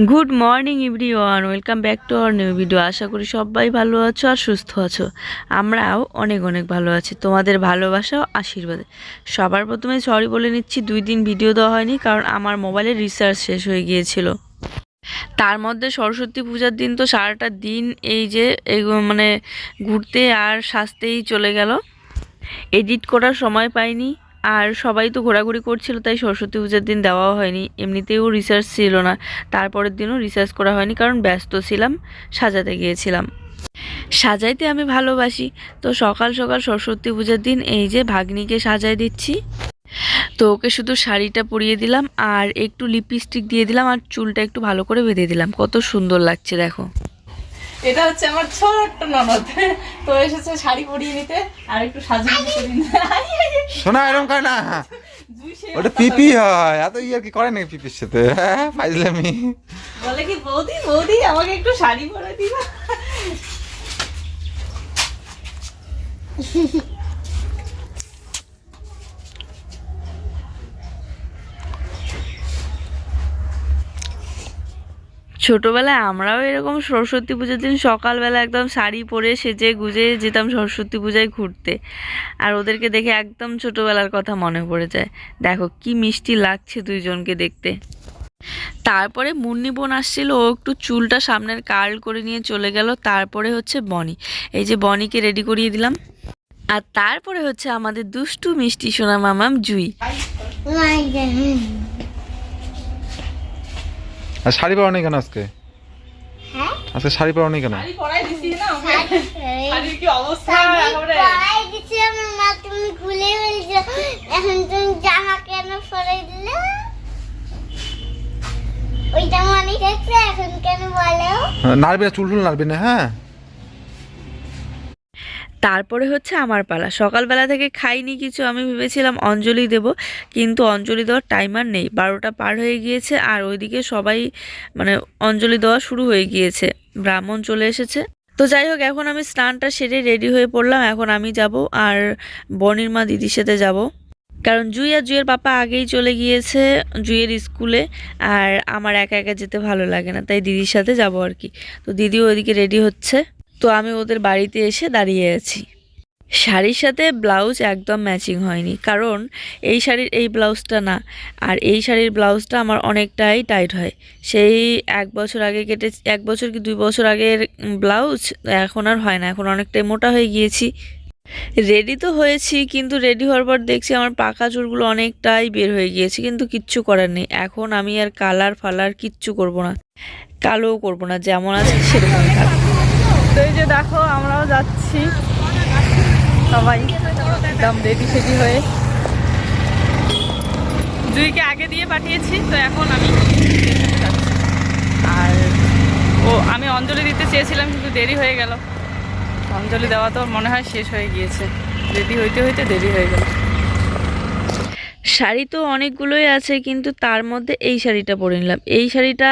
Good morning everyone welcome back to our new video আশা করি সবাই ভালো আছো আর সুস্থ আছো। আমরাও অনেক অনেক ভালো আছি। তোমাদের ভালোবাসা ও আশীর্বাদে। সবার প্রথমে সরি বলে নিচ্ছি, দুই দিন ভিডিও দেওয়া হয়নি কারণ আমার মোবাইলের রিচার্জ শেষ হয়ে গিয়েছিল। তার মধ্যে সরস্বতী পূজার দিন তো সারাটা দিন এই যে মানে ঘুরতে আর সাজতেই চলে গেল। এডিট করার সময় পাইনি। আর সবাই তো ঘোরাঘুরি করছিল, তাই সরস্বতী পূজার দিন দেওয়াও হয়নি। এমনিতেও রিসার্চ ছিল না। তারপরের দিনও রিসার্চ করা হয়নি, কারণ ব্যস্ত ছিলাম, সাজাতে গিয়েছিলাম। সাজাইতে আমি ভালোবাসি। তো সকাল সকাল সরস্বতী পূজার দিন এই যে ভাগ্নিকে সাজাই দিচ্ছি। তো ওকে শুধু শাড়িটা পরিয়ে দিলাম আর একটু লিপস্টিক দিয়ে দিলাম আর চুলটা একটু ভালো করে বেঁধে দিলাম। কত সুন্দর লাগছে, দেখো। এটা হচ্ছে আমার ছোট্ট ননদ। তো এসেছে শাড়ি পরিয়ে নিতে আর একটু সাজিয়ে দিন শোনা এরকম করে না। ওটা পিপি হয় এত ইয়ার কি করে নাকি পিপির সাথে? হ্যাঁ ফাইজলামি। বলে কি বৌদি বৌদি আমাকে একটু শাড়ি পরে দিবা? ছোটোবেলায় আমরাও এরকম সরস্বতী পুজোর দিন সকালবেলা একদম শাড়ি পরে সেজে গুজে যেতাম সরস্বতী পূজায় ঘুরতে। আর ওদেরকে দেখে একদম ছোটোবেলার কথা মনে পড়ে যায়। দেখো কি মিষ্টি লাগছে দুইজনকে দেখতে। তারপরে মুন্নি বোন আসছিল, ও একটু চুলটা সামনের কার্ল করে নিয়ে চলে গেল। তারপরে হচ্ছে বনি। এই যে বনিকে রেডি করিয়ে দিলাম। আর তারপরে হচ্ছে আমাদের দুষ্টু মিষ্টি সোনা মামাম জুই। আর শাড়ি পরা নেই কেন আজকে? হ্যাঁ? আজকে শাড়ি পরা নেই কেন? শাড়ি পরাই দিছি না ওকে। কি অবস্থা একেবারে? পরাই দিছি মা তুমি খুলে ফেলছো এখন তুমি জামা কেন পরে দিলে? ওইটা মনে থাকছে এখন কেন বলো? হ্যাঁ, নাড়বি না চুল টুল নাড়বি না হ্যাঁ? তারপরে হচ্ছে আমার পালা। সকালবেলা থেকে খাইনি কিছু, আমি ভেবেছিলাম অঞ্জলি দেব, কিন্তু অঞ্জলি দেওয়ার টাইমার নেই। বারোটা পার হয়ে গিয়েছে, আর ওইদিকে সবাই মানে অঞ্জলি দেওয়া শুরু হয়ে গিয়েছে। ব্রাহ্মণ চলে এসেছে। তো যাই হোক, এখন আমি স্নানটা সেরে রেডি হয়ে পড়লাম, এখন আমি যাব আর বনির মা দিদির সাথে যাব। কারণ জুই আর জুইয়ের পাপা আগেই চলে গিয়েছে জুইয়ের স্কুলে, আর আমার একা একা যেতে ভালো লাগে না, তাই দিদির সাথে যাব আর কি। তো দিদিও ওইদিকে রেডি হচ্ছে। তো আমি ওদের বাড়িতে এসে দাঁড়িয়ে আছি। শাড়ির সাথে ব্লাউজ একদম ম্যাচিং হয়নি, কারণ এই শাড়ির এই ব্লাউজটা না, আর এই শাড়ির ব্লাউজটা আমার অনেকটাই টাইট হয়। সেই এক বছর আগে কেটে এক বছর কি দুই বছর আগের ব্লাউজ এখন আর হয় না, এখন অনেকটাই মোটা হয়ে গিয়েছি। রেডি তো হয়েছি, কিন্তু রেডি হওয়ার পর দেখছি আমার পাকা চুলগুলো অনেকটাই বের হয়ে গিয়েছে, কিন্তু কিচ্ছু করার নেই। এখন আমি আর কালার ফালার কিচ্ছু করব না, কালোও করব না, যেমন আছে সেরকম তো এই যে দেখো, আমরাও যাচ্ছি। সবাই একদম রেডি সেডি হয়ে। জুইকে আগে দিয়ে পাঠিয়েছি, তো এখন আমি। আর ও, আমি অঞ্জলি দিতে চেয়েছিলাম, কিন্তু দেরি হয়ে গেল। অঞ্জলি দেওয়া তো মনে হয় শেষ হয়ে গিয়েছে। রেডি হইতে হইতে দেরি হয়ে গেল। শাড়ি তো অনেকগুলোই আছে, কিন্তু তার মধ্যে এই শাড়িটা পরে নিলাম। এই শাড়িটা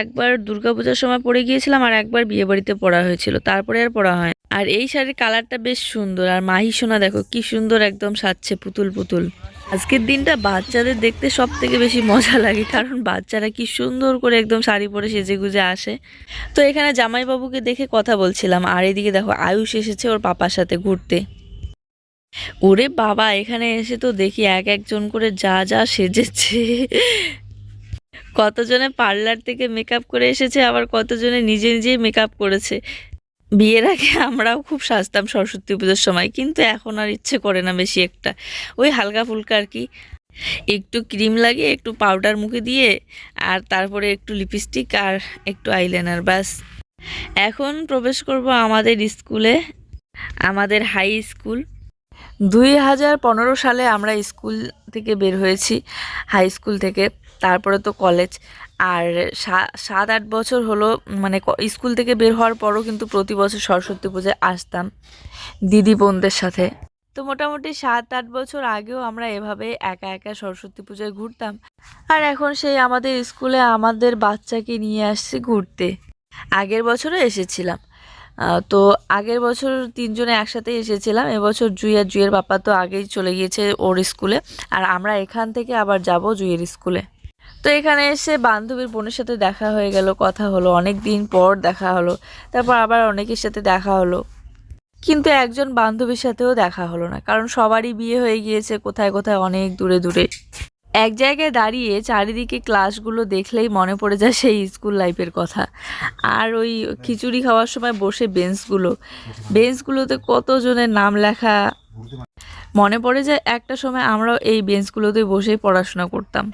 একবার দুর্গাপূজার সময় পরে গিয়েছিলাম আর একবার বিয়ে বাড়িতে পরা হয়েছিল, তারপরে আর পরা হয়। আর এই শাড়ির কালারটা বেশ সুন্দর, আর মাহি সোনা দেখো কি সুন্দর একদম সাজছে পুতুল পুতুল। আজকের দিনটা বাচ্চাদের দেখতে সব থেকে বেশি মজা লাগে, কারণ বাচ্চারা কি সুন্দর করে একদম শাড়ি পরে সেজে গুজে আসে। তো এখানে জামাইবাবুকে দেখে কথা বলছিলাম, আর এদিকে দেখো আয়ুষ এসেছে ওর পাপার সাথে ঘুরতে। ওরে বাবা, এখানে এসে তো দেখি এক একজন করে যা যা সেজেছে। কতজনে পার্লার থেকে মেকআপ করে এসেছে, আবার কতজনে নিজে নিজেই মেকআপ করেছে। বিয়ের আগে আমরাও খুব সাজতাম সরস্বতী পুজোর সময়, কিন্তু এখন আর ইচ্ছে করে না বেশি একটা। ওই হালকা ফুলকা আর কি। একটু ক্রিম লাগিয়ে, একটু পাউডার মুখে দিয়ে, আর তারপরে একটু লিপস্টিক আর একটু আইলাইনার ব্যাস। এখন প্রবেশ করব আমাদের স্কুলে, আমাদের হাই স্কুল দুই হাজার পনেরো সালে আমরা স্কুল থেকে বের হয়েছি হাই স্কুল থেকে। তারপরে তো কলেজ আর সাত আট বছর হলো মানে স্কুল থেকে বের হওয়ার পরও কিন্তু প্রতি বছর সরস্বতী পুজোয় আসতাম দিদি বোনদের সাথে। তো মোটামুটি সাত আট বছর আগেও আমরা এভাবে একা একা সরস্বতী পুজোয় ঘুরতাম। আর এখন সেই আমাদের স্কুলে আমাদের বাচ্চাকে নিয়ে আসছি ঘুরতে। আগের বছরও এসেছিলাম। তো আগের বছর তিনজনে একসাথে এসেছিলাম। এবছর জুই আর জুইয়ের পাপা তো আগেই চলে গিয়েছে ওর স্কুলে। আর আমরা এখান থেকে আবার যাব জুইয়ের স্কুলে। তো এখানে এসে বান্ধবীর বোনের সাথে দেখা হয়ে গেল, কথা হলো, অনেক দিন পর দেখা হলো, তারপর আবার অনেকের সাথে দেখা হলো। কিন্তু একজন বান্ধবীর সাথেও দেখা হলো না, কারণ সবারই বিয়ে হয়ে গিয়েছে, কোথায় কোথায়, অনেক দূরে দূরে। এক জায়গায় দাঁড়িয়ে চারিদিকে ক্লাসগুলো দেখলেই মনে পড়ে যায় সেই স্কুল লাইফের কথা। আর ওই খিচুড়ি খাওয়ার সময় বসে বেঞ্চগুলো। বেঞ্চগুলোতে কতজনের নাম লেখা? মনে পড়ে যায় একটা সময় আমরাও এই বেঞ্চগুলোতে বসেই পড়াশোনা করতাম।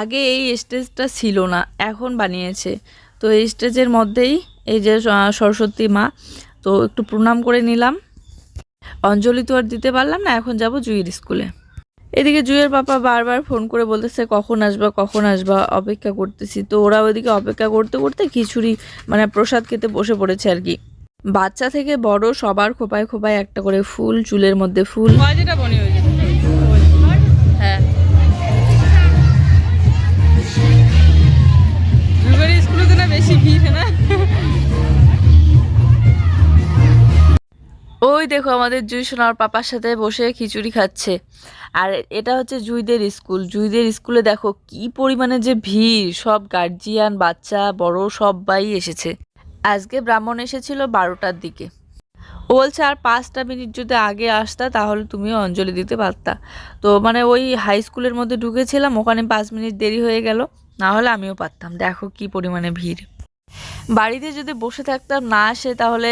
আগে এই স্টেজটা ছিল না, এখন বানিয়েছে। তো এই স্টেজের মধ্যেই এই যে সরস্বতী মা, তো একটু প্রণাম করে নিলাম। অঞ্জলি তো আর দিতে পারলাম না, এখন যাব জুইয়ের স্কুলে। এদিকে জুইয়ের পাপা বারবার ফোন করে বলতেছে, কখন আসবা কখন আসবা? অপেক্ষা করতেছি। তো ওরা ওইদিকে অপেক্ষা করতে করতে খিচুড়ি মানে প্রসাদ খেতে বসে পড়েছে আর কি। বাচ্চা থেকে বড় সবার খোপায় খোপায় একটা করে ফুল, চুলের মধ্যে ফুল। যেটা বনি ওই দেখো আমাদের জুই সোনার পাপার সাথে বসে খিচুড়ি খাচ্ছে। আর এটা হচ্ছে জুইদের স্কুল। জুইদের স্কুলে দেখো কি পরিমাণে যে ভিড়। সব গার্জিয়ান বাচ্চা, বড়, সবাই এসেছে। আজকে ব্রাহ্মণ এসেছিল বারোটার দিকে। ও বলছে, আর পাঁচটা মিনিট যদি আগে আসতা, তাহলে তুমিও অঞ্জলি দিতে পারতা। তো মানে ওই হাই স্কুলের মধ্যে ঢুকেছিলাম, ওখানে পাঁচ মিনিট দেরি হয়ে গেল। না হলে আমিও পারতাম। দেখো কি পরিমাণে ভিড়। বাড়িতে যদি বসে থাকতাম, না আসে তাহলে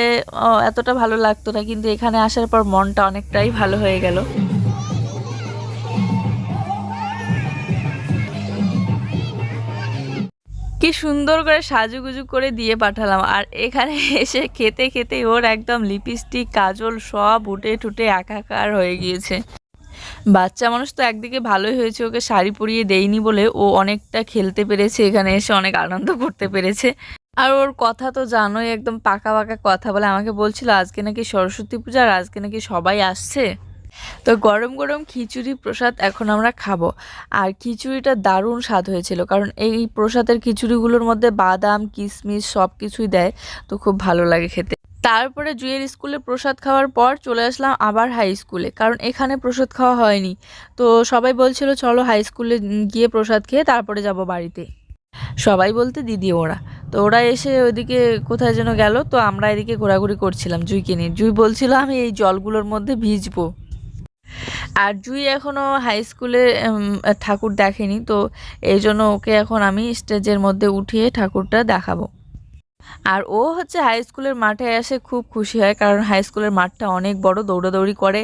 এতটা ভালো লাগতো না। কিন্তু এখানে আসার পর মনটা অনেকটাই ভালো হয়ে গেল। কি সুন্দর করে সাজুগুজু করে দিয়ে পাঠালাম। আর এখানে এসে খেতে খেতে ওর একদম লিপস্টিক, কাজল সব উঠে টুটে একাকার হয়ে গিয়েছে। বাচ্চা মানুষ তো একদিকে ভালোই হয়েছে, ওকে শাড়ি পরিয়ে দেয়নি বলে ও অনেকটা খেলতে পেরেছে, এখানে এসে অনেক আনন্দ করতে পেরেছে। আর ওর কথা তো জানোই, একদম পাকা পাকা কথা বলে আমাকে বলছিল, আজকে নাকি সরস্বতী পূজা আর আজকে নাকি সবাই আসছে। তো গরম গরম খিচুড়ি প্রসাদ এখন আমরা খাব। আর খিচুড়িটা দারুণ স্বাদ হয়েছিল, কারণ এই প্রসাদের খিচুড়িগুলোর মধ্যে বাদাম, কিশমিশ সব কিছুই দেয়, তো খুব ভালো লাগে খেতে। তারপরে জুয়ের স্কুলে প্রসাদ খাওয়ার পর চলে আসলাম আবার হাই স্কুলে, কারণ এখানে প্রসাদ খাওয়া হয়নি। তো সবাই বলছিল, চলো হাই স্কুলে গিয়ে প্রসাদ খেয়ে তারপরে যাব বাড়িতে। সবাই বলতে দিদি ওরা। তো ওরা এসে ওইদিকে কোথায় যেন গেল, তো আমরা এদিকে ঘোরাঘুরি করছিলাম জুইকে নিয়ে জুই বলছিল, আমি এই জলগুলোর মধ্যে ভিজবো। আর জুই এখনও হাই স্কুলে ঠাকুর দেখেনি, তো এই জন্য ওকে এখন আমি স্টেজের মধ্যে উঠিয়ে ঠাকুরটা দেখাবো। আর ও হচ্ছে হাই স্কুলের মাঠে এসে খুব খুশি হয়, কারণ হাই স্কুলের মাঠটা অনেক বড়, দৌড়াদৌড়ি করে।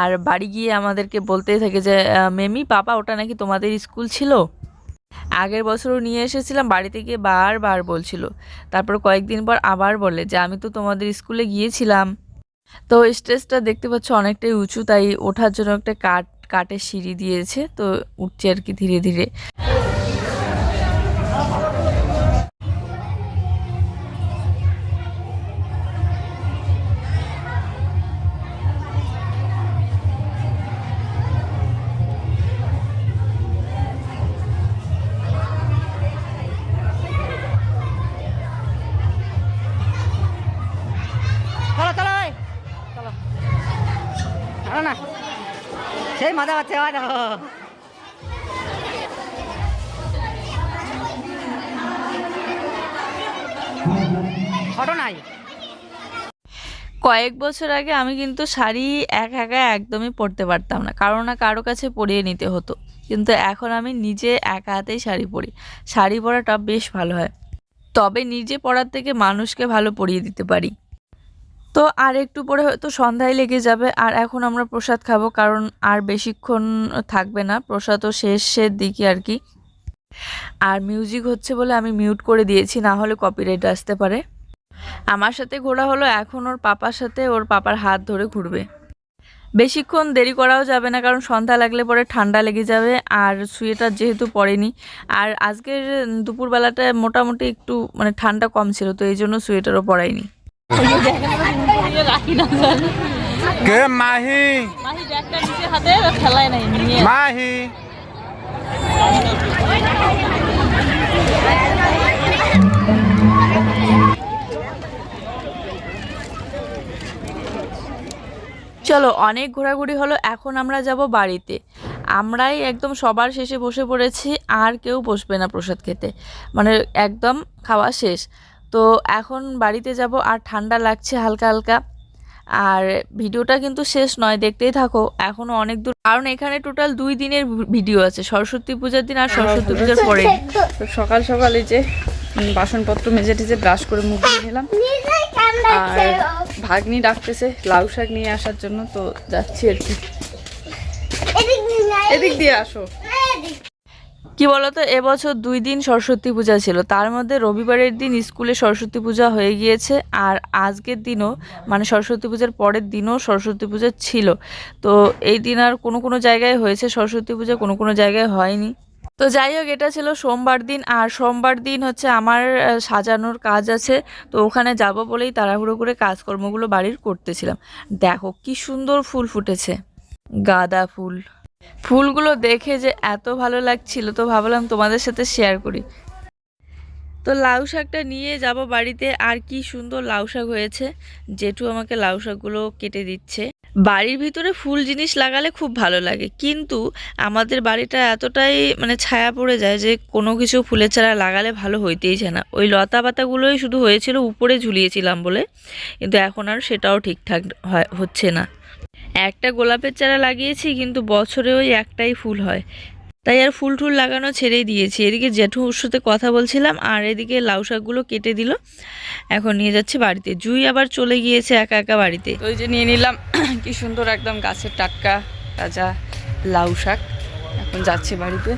আর বাড়ি গিয়ে আমাদেরকে বলতেই থাকে যে মেমি, পাপা, ওটা নাকি তোমাদের স্কুল ছিল? আগের বছরও নিয়ে এসেছিলাম, বাড়িতে গিয়ে বারবার বলছিল। তারপর কয়েকদিন পর আবার বলে যে, আমি তো তোমাদের স্কুলে গিয়েছিলাম। তো স্টেজটা দেখতে পাচ্ছ অনেকটাই উঁচু, তাই ওঠার জন্য একটা কাঠ, কাঠের সিঁড়ি দিয়েছে, তো উঠছে আর কি ধীরে ধীরে। সেই মজা হচ্ছে ওই নাই কয়েক বছর আগে আমি কিন্তু শাড়ি এক একা একদমই পরতে পারতাম না কারও না কারও কাছে পরিয়ে নিতে হতো। কিন্তু এখন আমি নিজে একা হাতেই শাড়ি পরি। শাড়ি পরাটা বেশ ভালো হয়। তবে নিজে পরার থেকে মানুষকে ভালো পরিয়ে দিতে পারি। তো আর একটু পরে হয়তো সন্ধ্যায় লেগে যাবে। আর এখন আমরা প্রসাদ খাব, কারণ আর বেশিক্ষণ থাকবে না। প্রসাদও শেষের দিকে আর কি। আর মিউজিক হচ্ছে বলে আমি মিউট করে দিয়েছি, না হলে কপিরাইট আসতে পারে। আমার সাথে ঘোরা হলো, এখন ওর পাপার সাথে ওর পাপার হাত ধরে ঘুরবে। বেশিক্ষণ দেরি করাও যাবে না, কারণ সন্ধ্যা লাগলে পরে ঠান্ডা লেগে যাবে, আর সোয়েটার যেহেতু পরেনি। আর আজকের দুপুরবেলাটা মোটামুটি একটু মানে ঠান্ডা কম ছিল, তো এই জন্য সোয়েটারও পরাইনি। কে মাহি? মাহি চলো অনেক ঘোরাঘুরি হলো এখন আমরা যাব বাড়িতে। আমরাই একদম সবার শেষে বসে পড়েছি আর কেউ বসবে না প্রসাদ খেতে। মানে একদম খাওয়া শেষ। তো এখন বাড়িতে যাব আর ঠান্ডা লাগছে হালকা হালকা। আর ভিডিওটা কিন্তু শেষ নয় দেখতেই থাকো এখনও অনেক দূর। কারণ এখানে টোটাল দুই দিনের ভিডিও আছে সরস্বতী পূজার দিন আর সরস্বতী পূজার পরে তো সকাল সকাল এই যে বাসনপত্র মেজে টেজে ব্রাশ করে মুখ ধুয়ে নিলাম। আর ভাগ্নি ডাকতেছে লাউ শাক নিয়ে আসার জন্য তো যাচ্ছি আর কি। এদিক দিয়ে না, এদিক দিয়ে আসো। কি বলতো, এবছর দুই দিন সরস্বতী পূজা ছিল। তার মধ্যে রবিবারের দিন স্কুলে সরস্বতী পূজা হয়ে গিয়েছে আর আজকের দিনও মানে সরস্বতী পূজার পরের দিনও সরস্বতী পূজা ছিল। তো এই দিন আর কোনো কোনো জায়গায় হয়েছে সরস্বতী পূজা, কোনো কোনো জায়গায় হয়নি। তো যাই হোক, এটা ছিল সোমবার দিন। আর সোমবার দিন হচ্ছে আমার সাজানোর কাজ আছে। তো ওখানে যাব বলেই তাড়াহুড়ো করে কাজকর্মগুলো বাড়ির করতেছিলাম। দেখো কি সুন্দর ফুল ফুটেছে। গাঁদা ফুল। ফুলগুলো দেখে যে এত ভালো লাগছিল, তো ভাবলাম তোমাদের সাথে শেয়ার করি। তো লাউ শাকটা নিয়ে যাব বাড়িতে, আর কি সুন্দর লাউ শাক হয়েছে। জেঠু আমাকে লাউ শাকগুলো কেটে দিচ্ছে। বাড়ির ভিতরে ফুল জিনিস লাগালে খুব ভালো লাগে, কিন্তু আমাদের বাড়িটা এতটাই মানে ছায়া পড়ে যায় যে কোনো কিছু ফুলের চারা লাগালে ভালো হইতেই চায় না। ওই লতা পাতাগুলোই শুধু হয়েছিল, উপরে ঝুলিয়েছিলাম বলে, কিন্তু এখন আর সেটাও ঠিকঠাক হচ্ছে না। একটা গোলাপের চারা লাগিয়েছি, কিন্তু বছরে ওই একটাই ফুল হয়। তাই আর ফুল টুল লাগানো ছেড়েই দিয়েছি। এদিকে জেঠুর সাথে কথা বলছিলাম, আর এদিকে লাউ শাকগুলো কেটে দিল। এখন নিয়ে যাচ্ছে বাড়িতে। জুই আবার চলে গিয়েছে একা একা বাড়িতে। ওই যে নিয়ে নিলাম, কি সুন্দর একদম গাছের টাটকা তাজা লাউ শাক। এখন যাচ্ছে বাড়িতে।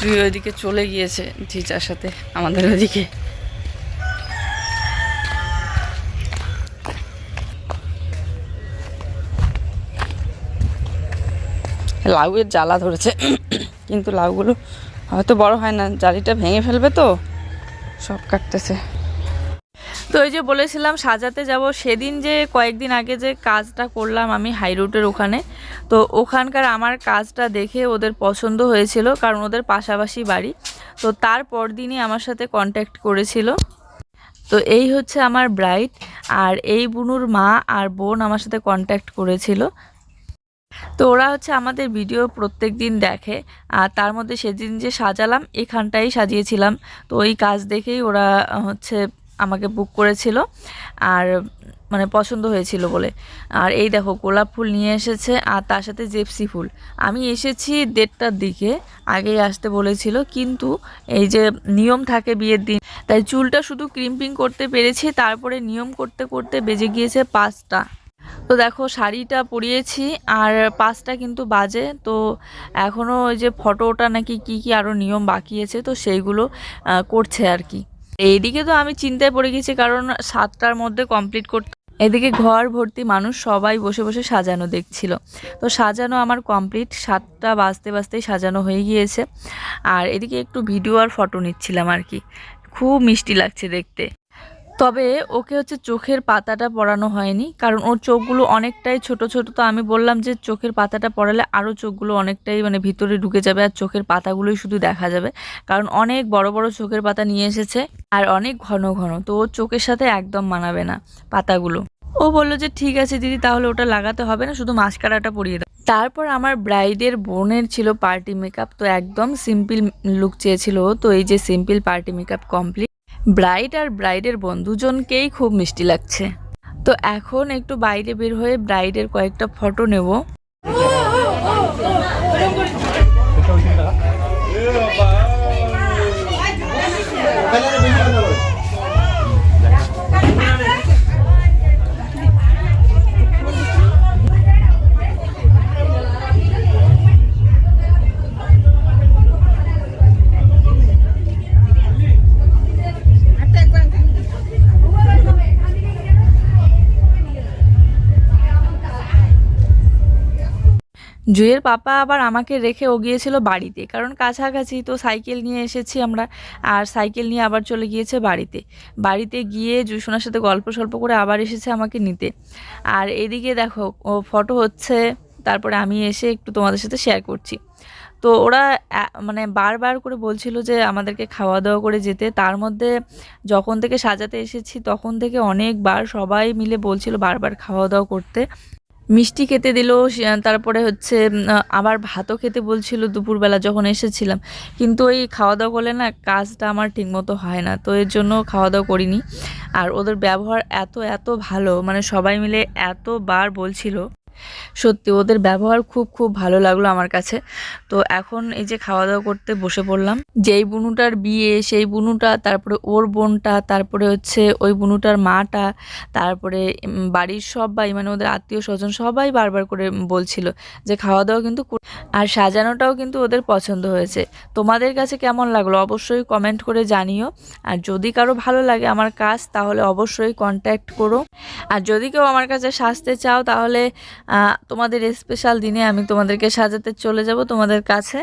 জুই ওইদিকে চলে গিয়েছে জিজার সাথে আমাদের ওইদিকে লাউয়ের জ্বালা ধরেছে। কিন্তু লাউগুলো হয়তো বড় হয় না, জালিটা ভেঙে ফেলবে তো? সব কাটতেছে। তো ওই যে বলেছিলাম, সাজাতে যাব। সেদিন যে কয়েকদিন আগে যে কাজটা করলাম আমি হাই রোডের ওখানে, তো ওখানকার আমার কাজটা দেখে ওদের পছন্দ হয়েছিল, কারণ ওদের পাশাপাশি বাড়ি। তো তারপর দিনই আমার সাথে কন্ট্যাক্ট করেছিল। তো এই হচ্ছে আমার ব্রাইড আর এই বুনুর মা আর বোন আমার সাথে কন্ট্যাক্ট করেছিল। তো ওরা হচ্ছে আমাদের ভিডিও প্রত্যেক দিন দেখে, আর তার মধ্যে সেদিন যে সাজালাম, এখানটাই সাজিয়েছিলাম। তো ওই কাজ দেখেই ওরা হচ্ছে আমাকে বুক করেছিল, আর মানে পছন্দ হয়েছিল বলে। আর এই দেখো, গোলাপ ফুল নিয়ে এসেছে, আর তার সাথে জেপসি ফুল। আমি এসেছি দেড়টার দিকে, আগেই আসতে বলেছিল, কিন্তু এই যে নিয়ম থাকে বিয়ের দিন, তাই চুলটা শুধু ক্রিম্পিং করতে পেরেছি, তারপরে নিয়ম করতে করতে বেজে গিয়েছে পাঁচটা। তো দেখো শাড়িটা পরিয়েছি আর পাঁচটা কিন্তু বাজে। তো এখনও ওই যে ফটোটা নাকি কি কি আরও নিয়ম বাকি আছে, তো সেইগুলো করছে আর কি। এইদিকে তো আমি চিন্তায় পড়ে গেছি, কারণ সাতটার মধ্যে কমপ্লিট করতে এদিকে ঘর ভর্তি মানুষ সবাই বসে বসে সাজানো দেখছিল। তো সাজানো আমার কমপ্লিট সাতটা বাজতে বাজতেই সাজানো হয়ে গিয়েছে। আর এদিকে একটু ভিডিও আর ফটো নিচ্ছিলাম আর কি। খুব মিষ্টি লাগছে দেখতে। তবে ওকে হচ্ছে চোখের পাতাটা পরানো হয়নি, কারণ ওর চোখগুলো অনেকটাই ছোট ছোট। তো আমি বললাম যে চোখের পাতাটা পরালে আরও চোখগুলো অনেকটাই মানে ভিতরে ঢুকে যাবে আর চোখের পাতাগুলোই শুধু দেখা যাবে। কারণ অনেক বড় বড় চোখের পাতা নিয়ে এসেছে আর অনেক ঘন ঘন। তো ওর চোখের সাথে একদম মানাবে না পাতাগুলো। ও বলল যে ঠিক আছে দিদি, তাহলে ওটা লাগাতে হবে না, শুধু মাস্কারাটা পরিয়ে দাও। তারপর আমার ব্রাইডের বোনের ছিল পার্টি মেকআপ, তো একদম সিম্পল লুক চেয়েছিল তো এই যে simple party makeup complete. Bride আর ব্রাইডের বন্ধুজনকেই খুব মিষ্টি লাগছে। তো এখন একটু বাইরে বের হয়ে ব্রাইডের কয়েকটা ফটো নেব। জুয়ের পাপা আবার আমাকে রেখে ও গিয়েছিল বাড়িতে। কারণ কাছাকাছি তো সাইকেল নিয়ে এসেছি আমরা, আর সাইকেল নিয়ে আবার চলে গিয়েছে বাড়িতে। বাড়িতে গিয়ে জুসোনার সাথে গল্প সল্প করে আবার এসেছে আমাকে নিতে। আর এদিকে দেখো, ও ফটো হচ্ছে, তারপরে আমি এসে একটু তোমাদের সাথে শেয়ার করছি। তো ওরা মানে বারবার করে বলছিল যে আমাদেরকে খাওয়া দাওয়া করে যেতে। তার মধ্যে যখন থেকে সাজাতে এসেছি, তখন থেকে অনেকবার সবাই মিলে বলছিল বারবার খাওয়া দাওয়া করতে। মিষ্টি খেতে দিল তারপরে হচ্ছে আবার ভাতও খেতে বলছিল দুপুরবেলা যখন এসেছিলাম। কিন্তু ওই খাওয়া দাওয়া করলে না কাজটা আমার ঠিকমতো হয় না, তো এর জন্য খাওয়া দাওয়া করিনি। আর ওদের ব্যবহার এত এত ভালো মানে সবাই মিলে এতবার বলছিল। সত্যি ওদের ব্যবহার খুব খুব ভালো লাগল আমার কাছে। তো এখন এই যে খাওয়া দাওয়া করতে বসে পড়লাম। যেই বুনুটার বিয়ে, সেই বুনুটা, তারপরে ওর বোনটা, তারপরে হচ্ছে ওই বুনুটার মাটা, তারপরে বাড়ির সবাই মানে ওদের আত্মীয় স্বজন সবাই বারবার করে বলছিল যে খাওয়া দাওয়া কিন্তু আর সাজানোটাও কিন্তু ওদের পছন্দ হয়েছে। তোমাদের কাছে কেমন লাগল অবশ্যই কমেন্ট করে জানিও। আর যদি কারও ভালো লাগে আমার কাজ, তাহলে অবশ্যই কন্ট্যাক্ট করো। আর যদি কেউ আমার কাছে সাজতে চাও, তাহলে তোমাদের স্পেশাল দিনে আমি তোমাদেরকে সাজাতে চলে যাব তোমাদের কাছে।